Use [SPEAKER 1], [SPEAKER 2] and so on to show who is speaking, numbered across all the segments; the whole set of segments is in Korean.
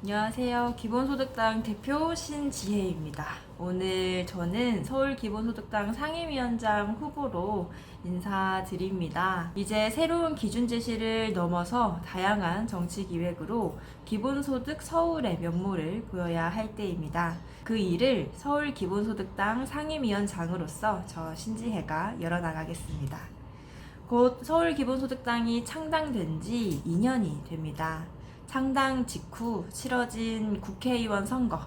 [SPEAKER 1] 안녕하세요. 기본소득당 대표 신지혜입니다. 오늘 저는 서울 기본소득당 상임위원장 후보로 인사드립니다. 이제 새로운 기준 제시를 넘어서 다양한 정치 기획으로 기본소득 서울의 면모를 보여야 할 때입니다. 그 일을 서울 기본소득당 상임위원장으로서 저 신지혜가 열어나가겠습니다. 곧 서울 기본소득당이 창당된 지 2년이 됩니다. 창당 직후 치러진 국회의원 선거,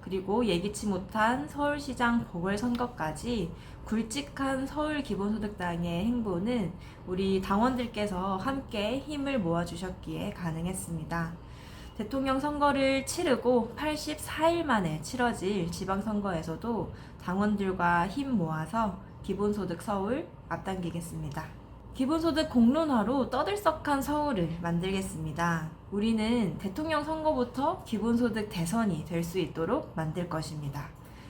[SPEAKER 1] 그리고 예기치 못한 서울시장 보궐선거까지 굵직한 서울 기본소득당의 행보는 우리 당원들께서 함께 힘을 모아주셨기에 가능했습니다. 대통령 선거를 치르고 84일 만에 치러질 지방선거에서도 당원들과 힘 모아서 기본소득 서울 앞당기겠습니다. 기본소득 공론화로 떠들썩한 서울을 만들겠습니다. 우리는 대통령 선거부터 기본소득 대선이 될 수 있도록 만들 것입니다.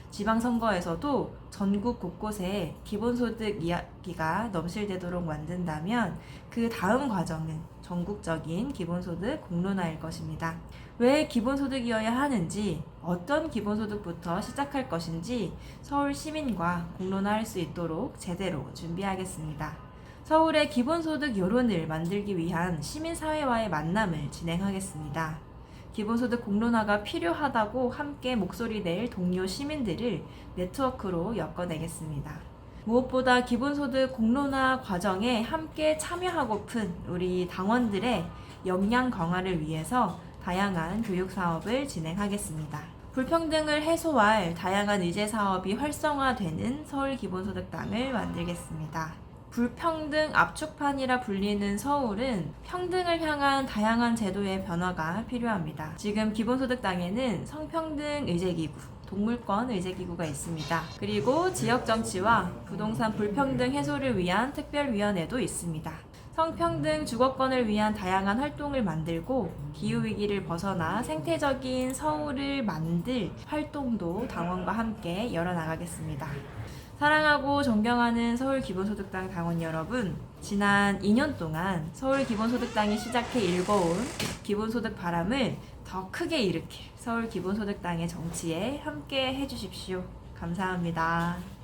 [SPEAKER 1] 지방선거에서도 전국 곳곳에 기본소득 이야기가 넘실대도록 만든다면 그 다음 과정은 전국적인 기본소득 공론화일 것입니다. 왜 기본소득이어야 하는지, 어떤 기본소득부터 시작할 것인지 서울 시민과 공론화할 수 있도록 제대로 준비하겠습니다. 서울의 기본소득 여론을 만들기 위한 시민사회와의 만남을 진행하겠습니다. 기본소득 공론화가 필요하다고 함께 목소리 낼 동료 시민들을 네트워크로 엮어내겠습니다. 무엇보다 기본소득 공론화 과정에 함께 참여하고픈 우리 당원들의 역량 강화를 위해서 다양한 교육 사업을 진행하겠습니다. 불평등을 해소할 다양한 의제 사업이 활성화되는 서울 기본소득당을 만들겠습니다. 불평등 압축판이라 불리는 서울은 평등을 향한 다양한 제도의 변화가 필요합니다. 지금 기본소득당에는 성평등 의제기구, 동물권 의제기구가 있습니다. 그리고 지역정치와 부동산 불평등 해소를 위한 특별위원회도 있습니다. 성평등 주거권을 위한 다양한 활동을 만들고 기후위기를 벗어나 생태적인 서울을 만들 활동도 당원과 함께 열어나가겠습니다. 사랑하고 존경하는 서울 기본소득당 당원 여러분, 지난 2년 동안 서울 기본소득당이 시작해 일궈온 기본소득 바람을 더 크게 일으킬 서울 기본소득당의 정치에 함께 해주십시오. 감사합니다.